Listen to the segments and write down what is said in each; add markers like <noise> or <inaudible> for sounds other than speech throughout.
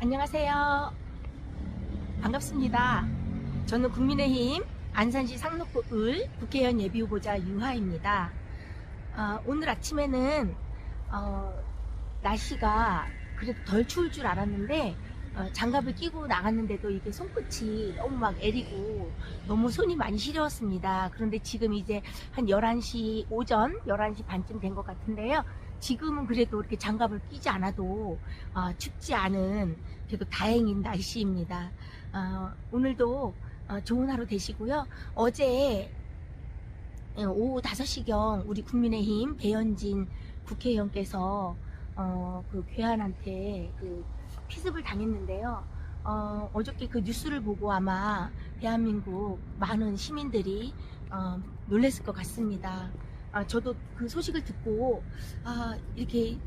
안녕하세요. 반갑습니다. 저는 국민의힘 안산시 상록구 을 국회의원 예비후보자 유하입니다. 어, 오늘 아침에는 어, 날씨가 그래도 덜 추울 줄 알았는데 어, 장갑을 끼고 나갔는데도 이게 손끝이 너무 막 애리고 너무 손이 많이 시려웠습니다. 그런데 지금 이제 한 11시 오전 11시 반쯤 된 것 같은데요. 지금은 그래도 이렇게 장갑을 끼지 않아도 어, 춥지 않은 그래도 다행인 날씨입니다. 어, 오늘도 어, 좋은 하루 되시고요. 어제 예, 오후 5시경 우리 국민의힘 배현진 국회의원께서 어, 그 괴한한테 그 피습을 당했는데요. 어, 어저께 그 뉴스를 보고 아마 대한민국 많은 시민들이 어, 놀랐을 것 같습니다. 아, 저도 그 소식을 듣고 아, 이렇게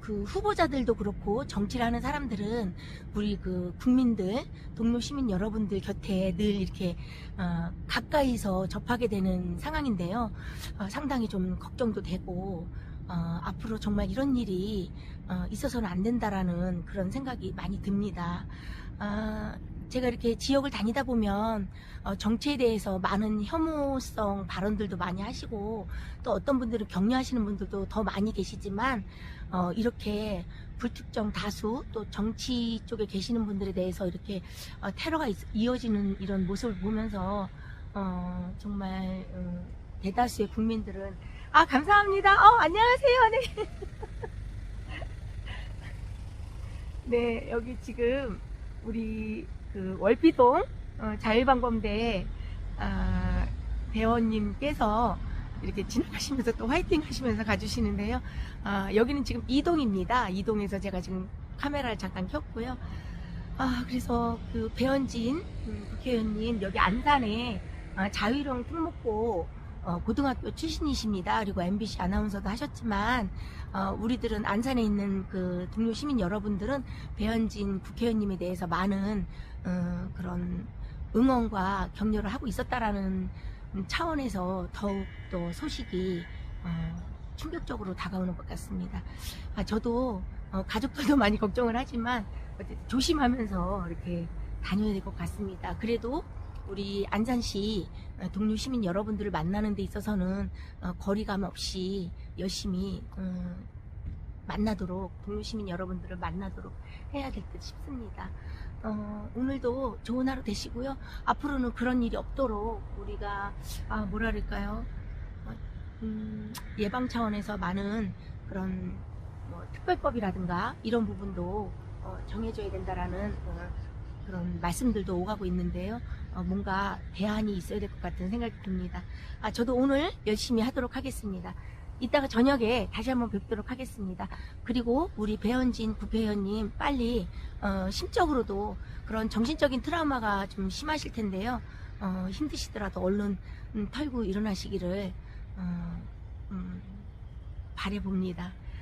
그 후보자들도 그렇고 정치를 하는 사람들은 우리 그 국민들 동료 시민 여러분들 곁에 늘 이렇게 어, 가까이서 접하게 되는 상황인데요. 어, 상당히 좀 걱정도 되고 어, 앞으로 정말 이런 일이 어, 있어서는 안 된다라는 그런 생각이 많이 듭니다. 아, 제가 이렇게 지역을 다니다 보면 어, 정치에 대해서 많은 혐오성 발언들도 많이 하시고 또 어떤 분들은 격려하시는 분들도 더 많이 계시지만 어, 이렇게 불특정 다수 또 정치 쪽에 계시는 분들에 대해서 이렇게 어, 테러가 있- 이어지는 이런 모습을 보면서 어, 정말 음, 대다수의 국민들은 아 감사합니다. 어 안녕하세요. 네. <laughs> 네 여기 지금 우리 그 월피동 어, 자율방범대 아, 대원님께서 이렇게 지나가시면서 또 화이팅 하시면서 가주시는데요. 아, 여기는 지금 이동입니다. 이동에서 제가 지금 카메라를 잠깐 켰고요. 아, 그래서 그 배현진 음, 국회의원님 여기 안산에 아, 자유령 특목고 어, 고등학교 출신이십니다. 그리고 MBC 아나운서도 하셨지만 어, 우리들은 안산에 있는 그 동료 시민 여러분들은 배현진 국회의원님에 대해서 많은 어, 그런 응원과 격려를 하고 있었다라는 차원에서 더욱 더 소식이 어, 충격적으로 다가오는 것 같습니다. 아, 저도 어, 가족들도 많이 걱정을 하지만 조심하면서 이렇게 다녀야 될 것 같습니다. 그래도 우리 안산시 어, 동료 시민 여러분들을 만나는 데 있어서는 어, 거리감 없이 열심히 음, 만나도록 동료 시민 여러분들을 만나도록 해야 될 듯 싶습니다. 어, 오늘도 좋은 하루 되시고요. 앞으로는 그런 일이 없도록 우리가 아? 어, 음, 예방 차원에서 많은 그런 뭐 특별법이라든가 이런 부분도 어, 정해져야 된다라는 어, 그런 말씀들도 오가고 있는데요. 어, 뭔가 대안이 있어야 될 것 같은 생각이 듭니다. 아, 저도 오늘 열심히 하도록 하겠습니다. 이따가 저녁에 다시 한번 뵙도록 하겠습니다. 그리고 우리 배현진 국회의원님 빨리 어, 심적으로도 그런 정신적인 트라우마가 좀 심하실 텐데요. 어, 힘드시더라도 얼른 음, 털고 일어나시기를 어, 음, 바래봅니다.